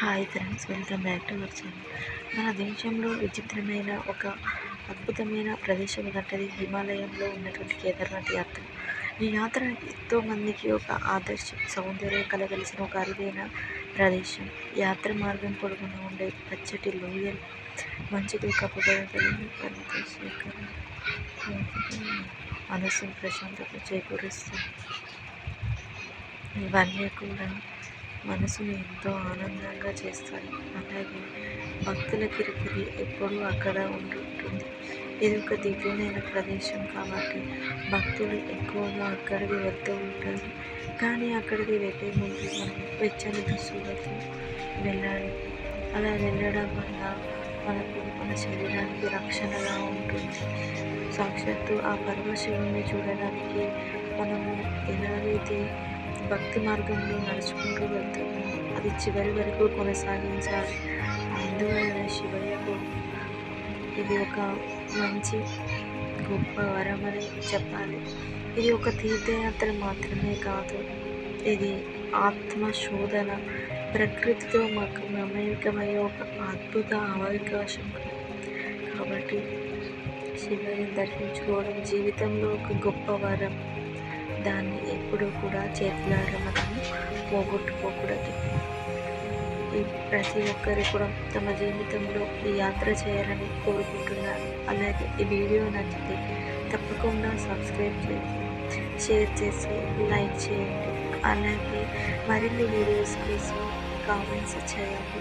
Hi friends welcome back to our channel మన దేశంలో విచిత్రమైన ఒక అద్భుతమైన ప్రదేశం గట్టది హిమాలయంలో ఉన్నటువంటి కేదార్నాథ్ యాత్ర. ఈ యాత్ర ఎంతోమందికి ఒక ఆదర్శ సౌందర్యం కలగలిసిన ఒక అరుదైన ప్రదేశం. యాత్ర మార్గం పొడుగున ఉండే పచ్చటి లోయలు మంచితో కప్పబడగలిగిన పర్వత మనసు ప్రశాంతత చేకూరుస్తుంది. ఇవన్నీ కూడా మనసుని ఎంతో ఆనందంగా చేస్తాయి. అలాగే భక్తుల కిరికిరి ఎప్పుడూ అక్కడ ఉంటుంటుంది ఇది ఒక దివ్యమైన ప్రదేశం కాబట్టి భక్తులు ఎక్కువగా అక్కడికి వెళ్తూ ఉంటారు. కానీ అక్కడికి వెళ్ళే ముందు మనం వెచ్చని దుస్తులతో వెళ్ళాలి. అలా వెళ్ళడం వల్ల మనకు మన శరీరానికి రక్షణగా ఉంటుంది. సాక్షాత్తు ఆ పరమశివుని చూడడానికి మనము ఎలాగైతే భక్తి మార్గంలో నడుచుకుంటూ వెళ్తూ అది చివరి వరకు కొనసాగించాలి. అందువలన శివయ్యకు ఇది ఒక మంచి గొప్ప వరం అని చెప్పాలి. ఇది ఒక తీర్థయాత్ర మాత్రమే కాదు. ఇది ఆత్మ శోధన ప్రకృతితో మాకు మమేకమయ్యే ఒక అద్భుత అవకాశం. కాబట్టి శివయ్య దర్శించుకోవడం జీవితంలో ఒక గొప్ప వరం. దాన్ని ఎప్పుడూ కూడా చేతులారా మనము పోగొట్టుకోకూడదు. ఈ ప్రతి ఒక్కరు కూడా తమ జీవితంలో ఈ యాత్ర చేయాలని కోరుకుంటున్నారు. అలాగే ఈ వీడియో నచ్చితే తప్పకుండా సబ్స్క్రైబ్ చేసి షేర్ చేసి లైక్ చేయండి. అలాగే మరిన్ని వీడియోస్ కోసం కామెంట్స్ చేయండి.